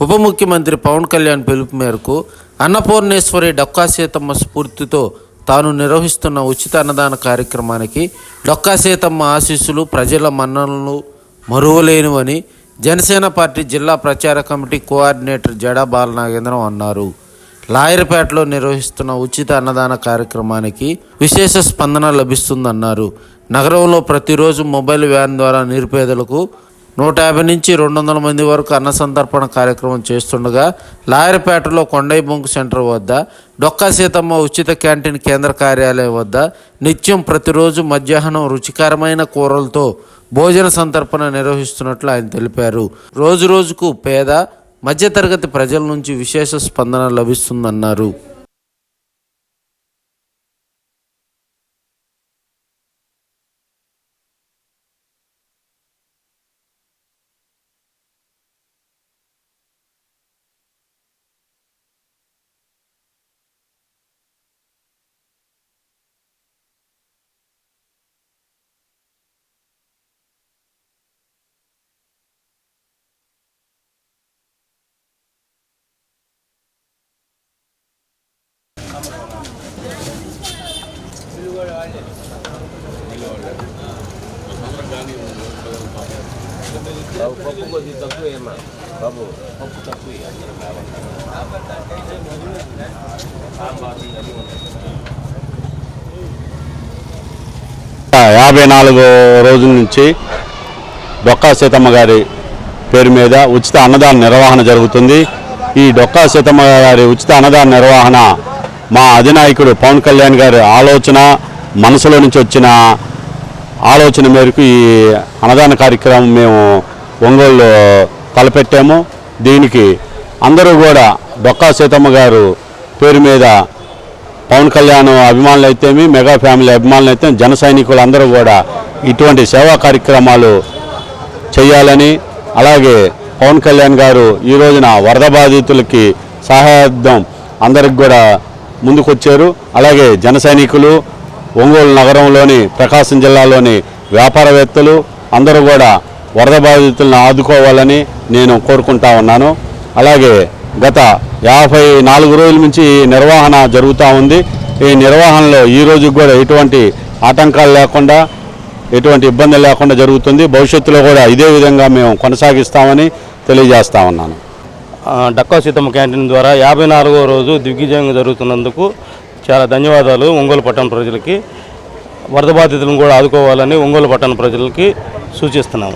ఉప ముఖ్యమంత్రి పవన్ కళ్యాణ్ పిలుపు మేరకు అన్నపూర్ణేశ్వరి డొక్కా సీతమ్మ స్ఫూర్తితో తాను నిర్వహిస్తున్న ఉచిత అన్నదాన కార్యక్రమానికి డొక్కా సీతమ్మ ఆశీస్సులు ప్రజల మన్ననలు మరువలేనివని జనసేన పార్టీ జిల్లా ప్రచార కమిటీ కోఆర్డినేటర్ జడా బాలనాగేంద్రం అన్నారు. లాయర్పేటలో నిర్వహిస్తున్న ఉచిత అన్నదాన కార్యక్రమానికి విశేష స్పందన లభిస్తుందన్నారు. నగరంలో ప్రతిరోజు మొబైల్ వ్యాన్ ద్వారా నిరుపేదలకు నూట యాభై నుంచి రెండు వందల మంది వరకు అన్న సంతర్పణ కార్యక్రమం చేస్తుండగా లాయర్పేటలో కొండై బొంకు సెంటర్ వద్ద డొక్కా సీతమ్మ ఉచిత క్యాంటీన్ కేంద్ర కార్యాలయం వద్ద నిత్యం ప్రతిరోజు మధ్యాహ్నం రుచికరమైన కూరలతో భోజన సంతర్పణ నిర్వహిస్తున్నట్లు ఆయన తెలిపారు. రోజు రోజుకు పేద మధ్యతరగతి ప్రజల నుంచి విశేష స్పందన లభిస్తుందన్నారు. బాబు పప్పు తక్కువ ఏమా బాబు పప్పు తక్కువ యాభై నాలుగు రోజుల నుంచి డొక్కా సీతమ్మ గారి పేరు మీద ఉచిత అన్నదాన నిర్వహణ జరుగుతుంది. ఈ డొక్కా సీతమ్మ గారి ఉచిత అన్నదాన నిర్వహణ మా అధినాయకుడు పవన్ కళ్యాణ్ గారి ఆలోచన మనసులో నుంచి వచ్చిన ఆలోచన మేరకు ఈ అన్నదాన కార్యక్రమం మేము ఒంగోలులో తలపెట్టాము. దీనికి అందరూ కూడా డొక్కా సీతమ్మ గారు పేరు మీద పవన్ కళ్యాణ్ అభిమానులు అయితేమి మెగా ఫ్యామిలీ అభిమానులు అయితే జన సైనికులు అందరూ కూడా ఇటువంటి సేవా కార్యక్రమాలు చేయాలని అలాగే పవన్ కళ్యాణ్ గారు ఈ రోజున వరద బాధితులకి సహాయార్థం అందరికి కూడా ముందుకొచ్చారు. అలాగే జన సైనికులు ఒంగోలు నగరంలోని ప్రకాశం జిల్లాలోని వ్యాపారవేత్తలు అందరూ కూడా వరద బాధితులను ఆదుకోవాలని నేను కోరుకుంటా ఉన్నాను. అలాగే గత యాభై నాలుగు రోజుల నుంచి ఈ నిర్వహణ జరుగుతూ ఉంది. ఈ నిర్వహణలో ఈ రోజు కూడా ఎటువంటి ఆటంకాలు లేకుండా ఎటువంటి ఇబ్బంది లేకుండా జరుగుతుంది. భవిష్యత్తులో కూడా ఇదే విధంగా మేము కొనసాగిస్తామని తెలియజేస్తా ఉన్నాను. డక్కా సీతమ్మ క్యాంటీన్ ద్వారా యాభై నాలుగో రోజు దిగ్విజయంగా జరుగుతున్నందుకు చాలా ధన్యవాదాలు ఒంగోలు పట్టణ ప్రజలకి. వరద బాధితులను కూడా ఆదుకోవాలని ఒంగోలు పట్టణ ప్రజలకి సూచిస్తున్నాము.